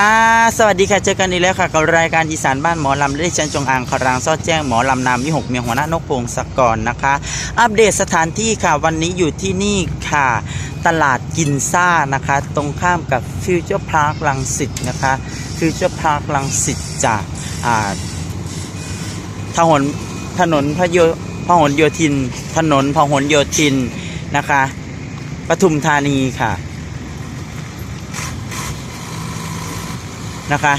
ค่ะ สวัสดีค่ะ เจอกันอีกแล้วค่ะ กับรายการอีสานบ้านหมอลำได้ชันจงอางคารางซอดแจ้งหมอลำนามวิหกเมียหัวหน้านกพงศกรนะคะ อัปเดตสถานที่ค่ะ วันนี้อยู่ที่นี่ค่ะ ตลาดกินซ่านะคะ ตรงข้ามกับฟิวเจอร์พาร์คลังสิตนะคะ ฟิวเจอร์พาร์คลังสิตจากถนนถนนพโยพหลโยธิน ถนนพหลโยธินนะคะปทุมธานีค่ะ นะคะ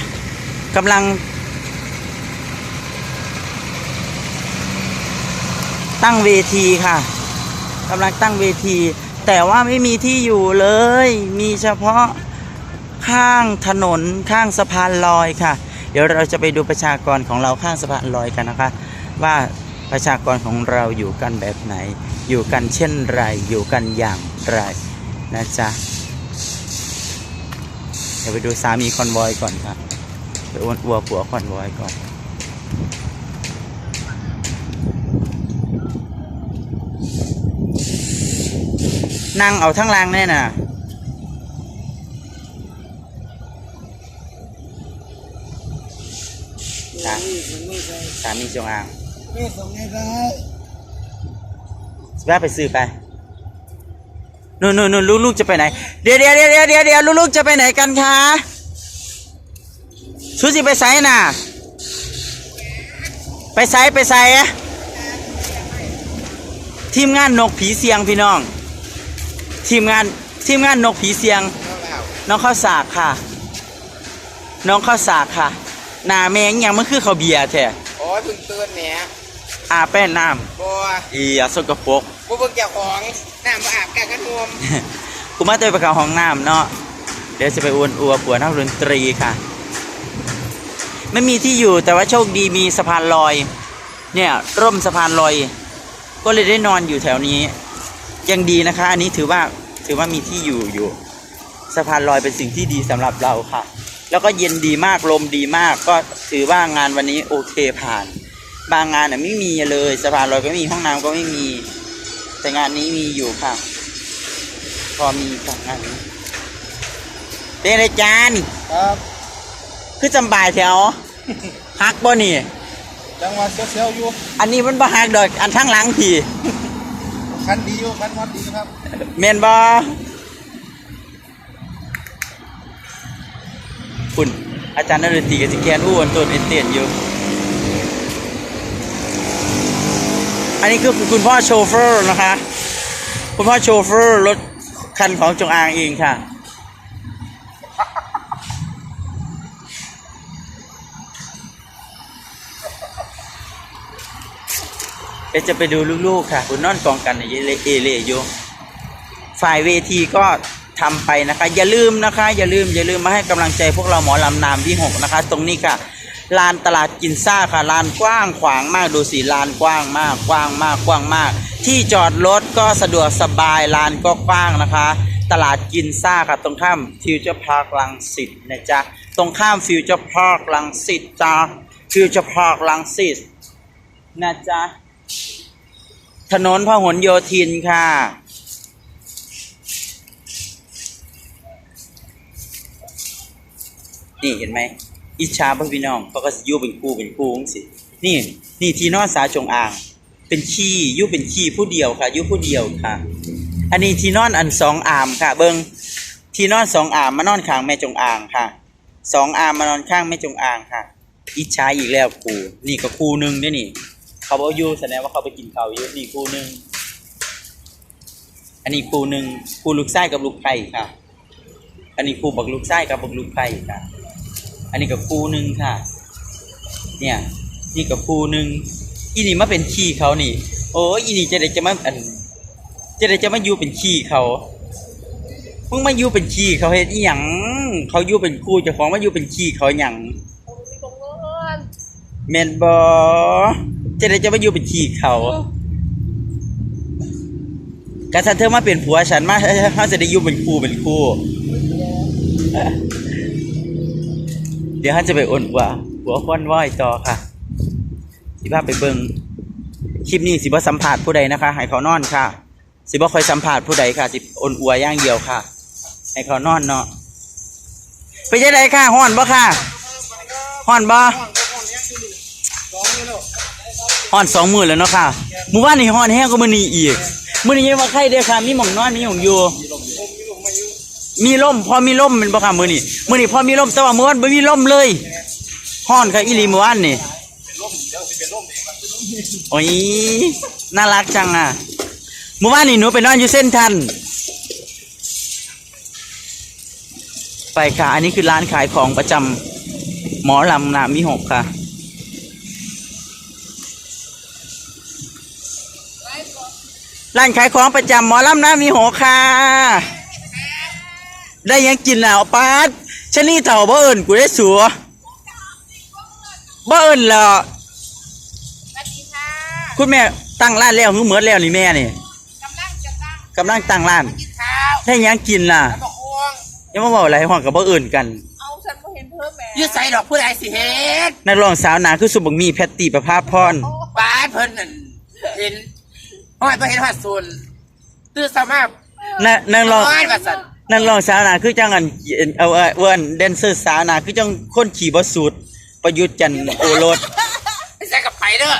กำลัง ตั้งเวทีค่ะกำลังตั้งเวที แต่ว่าไม่มีที่อยู่เลย มีเฉพาะข้างถนนข้างสะพานลอยค่ะ เดี๋ยวเราจะไปดูประชากรของเราข้างสะพานลอยกันนะคะ ว่าประชากรของเราอยู่กันแบบไหน อยู่กันเช่นไรอยู่กันอย่างไรนะจ๊ะ ดี๋ยวไปดูสามีคอนวอยก่อนครับไปอ้วนอัวผัวคอนวอยก่อนนั่งเอาทั้งรางแน่น่ะ สามีผมไม่ใช่สามีจงอางไม่ส่งให้ได้แวะไปซื้อไป นู่นนู่นนู่นลูกๆจะไปไหน เดี๋ยวเดี๋ยวเดี๋ยวเดี๋ยวเดี๋ยวเดี๋ยวลูกๆจะไปไหนกันคะชูสิไปไสน่ะ ไปไสไปไสทีมงานนกผีเสียงพี่น้อง ทีมงานทีมงานนกผีเสียง น้องข้าวสากค่ะ น้องข้าวสากค่ะหน้าแมงยังมันคือข้าเบียร์แท้โอ้ยเพิ่งเตือนแหม อาแป้นน้บัวำอีอะสกปรก กูเพิ่งเกี่ยวของน้ำมาอาบกันกันรวมกูมาเตยไปเข้าห้องน้ำเนาะ เดี๋ยวจะไปอวนอัวปัวนักดนตรีค่ะ ไม่มีที่อยู่แต่ว่าโชคดีมีสะพานลอย เนี่ย ร่มสะพานลอย ก็เลยได้นอนอยู่แถวนี้ ยังดีนะคะ อันนี้ถือว่าถือว่ามีที่อยู่อยู่ สะพานลอยเป็นสิ่งที่ดีสำหรับเราค่ะ แล้วก็เย็นดีมากลมดีมาก ก็ถือว่างานวันนี้โอเคผ่าน บางงานน่ะไม่มีเลยสะพานลอยก็ไม่มีห้องน้ำก็ไม่มี แต่งานนี้มีอยู่ค่ะ พอมีค่ะงานนี้เป็นไรจานครับคือจำบ่ายแถวฮักบ่นี่จังหวัดเซียวๆอยู่อันนี้มันบ่ฮักดอกอันทั้งหลังพี่คันดีอยู่คันฮอตดีครับเมนบ่คุณอาจารย์นฤตีกับสิแกนอู้อันตัวเตียนๆอยู่ อันนี้คือคุณพ่อโชเฟอร์นะคะ คุณพ่อโชเฟอร์รถคันของจงอางเองค่ะ เดี๋ยวจะไปดูลูกๆค่ะ คุณนอนกองกันในเอเลเอเลอยู่ฝ่ายเวทีก็ทำไปนะคะ อย่าลืมนะคะ อย่าลืมอย่าลืมมาให้กำลังใจพวกเราหมอลำนามที่หกนะคะ ตรงนี้ค่ะ ลานตลาดกินซ่าค่ะลานกว้างขวางมากดูสิลานกว้างมากกว้างมากกว้างมาก ที่จอดรถก็สะดวกสบายลานก็กว้างนะคะ ตลาดกินซ่าค่ะตรงข้ามฟิวเจอร์พาร์คลังสิตนะจ๊ะตรงข้ามฟิวเจอร์พาร์คลังสิตจ้าฟิวเจอร์พาร์คลังสิตนะจ๊ะถนนพหลโยธินค่ะนี่เห็นไหม อิจฉาพ่อพี่น้องเขาก็ยู่เป็นคู่เป็นคู่งสินี่นี่ที่นอนสาจงอาง เป็นขี้ยู่เป็นขี้ผู้เดียวค่ะยู่ผู้เดียวค่ะ อันนี้ที่นอนอันสองอามค่ะ เบิงที่นอนสองอามมานอนข้างแม่จงอางค่ะสองอามมานอนข้างแม่จงอางค่ะ อิจฉาอีกแล้วครูนี่ก็ครูหนึ่งด้วยนี่ เขาบอกยู่แสดงว่าเขาไปกินเขาอยู่นี่ครูหนึ่งอันนี้ครูหนึ่งครูลูกไส้กับลูกไผ่ค่ะ อันนี้ครูบักลูกไส้กับบักลูกไผ่ค่ะ อันนี้กับครูหนึ่งค่ะ เนี่ยนี่กับครูหนึ่งอีนี่มาเป็นขี้เขานี่ โอ้อีนี่จะได้จะมาอันจะได้จะมาอยู่เป็นขี้เขามึงมาอยู่เป็นขี้เขาเฮ็ดอีหยังเขาอยู่เป็นครูเจ้าของมาอยู่เป็นขี้เขาหยังแมนบอจะได้จะมาอยู่เป็นขี้เขากระทันเธอมาเป็นผัวฉันมาเขาจะได้อยู่เป็นครูเป็นครูเดี๋ยวเขาจะไปอ่นว่าหัวควันว้อยต่อค่ะสิพาไปเบิงคลิปนี้สิบ่สัมผัสผู้ใดนะคะ ให้เขานอนค่ะ สิบ่คอยสัมผัสผู้ใดค่ะ สิอ่นอัวย่างเดียวค่ะ ให้เขานอนเนาะไปยังไงค่ะฮ้อนบ่ค่ะฮ้อนบ่ห้องห้องเนี้ยคือสองนี่อนสองมื้อแล้วเนาะค่ะมื้อวานนี่ฮ้อนแห้งกว่ามื้อนี้อีกมือนี้ยังว่าใครเด้อค่ะ มีหม่องนอนมีหม่องอยู่ มีลมพอมีลมเป็นบ่ค่ะมือนี้มื้อนี้พอมีลมแต่ว่ามื้อวานบ่มีลมเลยฮ้อนค่ะอีหลีมื้อวานนี่โอ้ยน่ารักจังอะมือวานนี่หนูไปนอนอยู่เส้นทัน ไปค่ะ อันนี้คือร้านขายของประจำหมอลำนามิหกค่ะร้านขายของประจำหมอลำนามมิหกค่ะ ได้หยังกินแล้วปาดชะนี่เถ่าบ่เอิญกูได้สัวบ่เอิญเหรอสวัสดีค่ะคุณแม่ตั้งร้านแล้วหือเหมือนแล้วนี่แม่นี่กำลังจะตั้งกำลังตั้งร้านกินข้าวได้หยังกินล่ะบอกห่วงยังมาบอกอะไรห้องกับบ่เอิญกันเอาฉันก็เห็นเพิ่มแหม่ยืดใส่ดอกผู้ใดสิเฮ็ดนักร้องสาวหนาคือสุบังมีแพตตี้ประภาพรป้าดเพิ่นนั่นเห็นห้อยเพิ่นเห็นหัดส่วนตื้อสามารถนักนักร้องห้อยว่าสั่ นั่นร้องสาวนาคือจังอันเอาเอาเอาอันแดนเซอร์สาวนาคือจังคนขี่บ่สูตรประยุทธ์จันทร์โอรส ไม่ใช่กับไผเด้อ